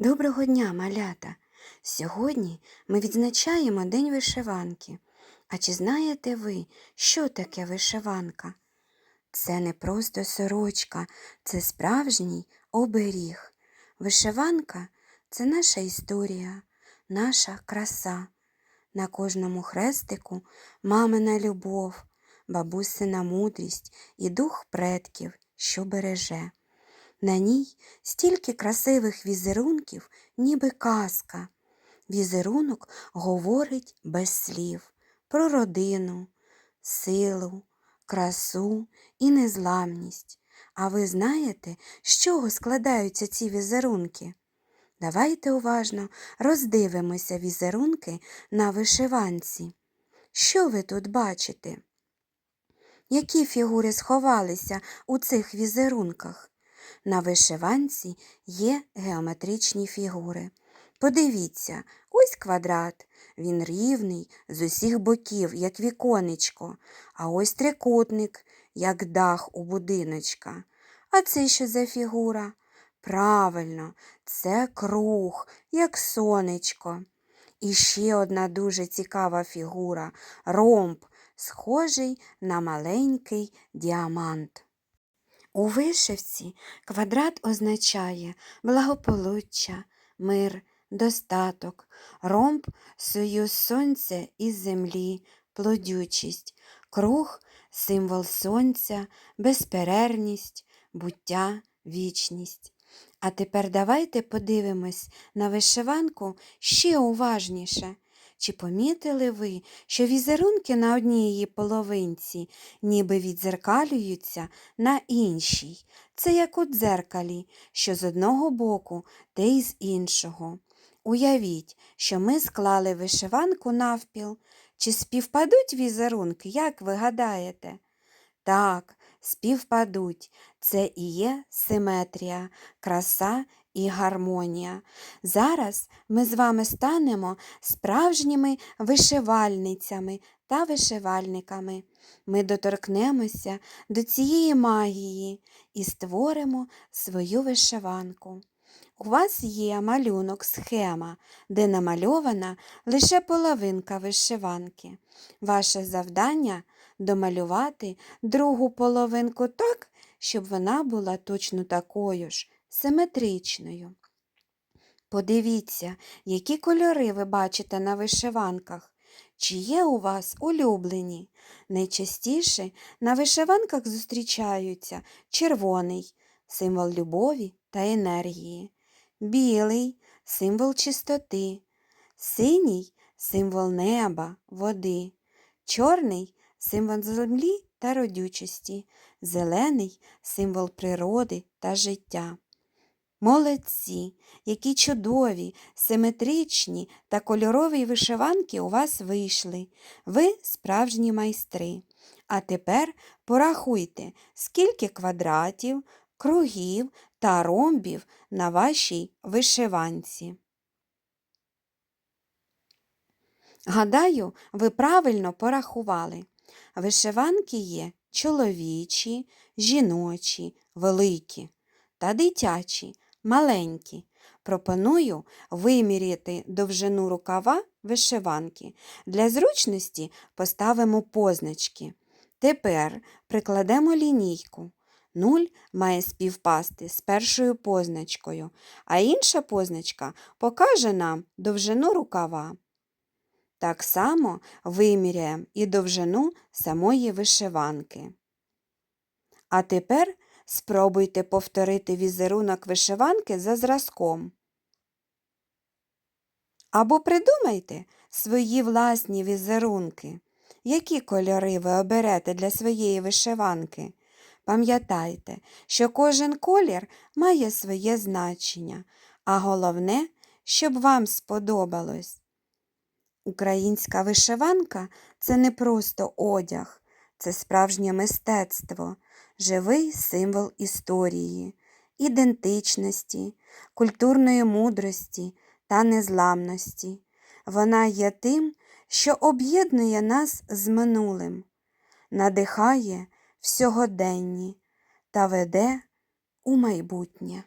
Доброго дня, малята! Сьогодні ми відзначаємо День вишиванки. А чи знаєте ви, що таке вишиванка? Це не просто сорочка, це справжній оберіг. Вишиванка це наша історія, наша краса. На кожному хрестику мамина любов, бабусина мудрість і дух предків, що береже. На ній стільки красивих візерунків, ніби казка. Візерунок говорить без слів про родину, силу, красу і незламність. А ви знаєте, з чого складаються ці візерунки? Давайте уважно роздивимося візерунки на вишиванці. Що ви тут бачите? Які фігури сховалися у цих візерунках? На вишиванці є геометричні фігури. Подивіться, ось квадрат. Він рівний з усіх боків, як віконечко, а ось трикутник, як дах у будиночка. А це що за фігура? Правильно, це круг, як сонечко. І ще одна дуже цікава фігура ромб, схожий на маленький діамант. У вишивці квадрат означає благополуччя, мир, достаток, ромб союз сонця і землі, плодючість, круг символ сонця, безперервність, буття, вічність. А тепер давайте подивимось на вишиванку ще уважніше. Чи помітили ви, що візерунки на одній її половинці ніби відзеркалюються на іншій? Це як у дзеркалі, що з одного боку, те й з іншого. Уявіть, що ми склали вишиванку навпіл. Чи співпадуть візерунки, як ви гадаєте? Так, співпадуть. Це і є симетрія, краса і гармонія. Зараз ми з вами станемо справжніми вишивальницями та вишивальниками. Ми доторкнемося до цієї магії і створимо свою вишиванку. У вас є малюнок, схема, де намальована лише половинка вишиванки. Ваше завдання домалювати другу половинку так, щоб вона була точно такою ж, симетричною. Подивіться, які кольори ви бачите на вишиванках. Чи є у вас улюблені? Найчастіше на вишиванках зустрічаються червоний символ любові та енергії, білий символ чистоти, синій символ неба, води, чорний символ землі та родючості, зелений символ природи та життя. Молодці, які чудові, симетричні та кольорові вишиванки у вас вийшли. Ви справжні майстри. А тепер порахуйте, скільки квадратів, кругів та ромбів на вашій вишиванці. Гадаю, ви правильно порахували. Вишиванки є чоловічі, жіночі, великі та дитячі, маленькі. Пропоную виміряти довжину рукава вишиванки. Для зручності поставимо позначки. Тепер прикладемо лінійку. Нуль має співпасти з першою позначкою, а інша позначка покаже нам довжину рукава. Так само виміряємо і довжину самої вишиванки. А тепер спробуйте повторити візерунок вишиванки за зразком. Або придумайте свої власні візерунки, які кольори ви оберете для своєї вишиванки. Пам'ятайте, що кожен колір має своє значення, а головне, щоб вам сподобалось. Українська вишиванка це не просто одяг, це справжнє мистецтво, живий символ історії, ідентичності, культурної мудрості та незламності. Вона є тим, що об'єднує нас з минулим, надихає в сьогоденні та веде у майбутнє.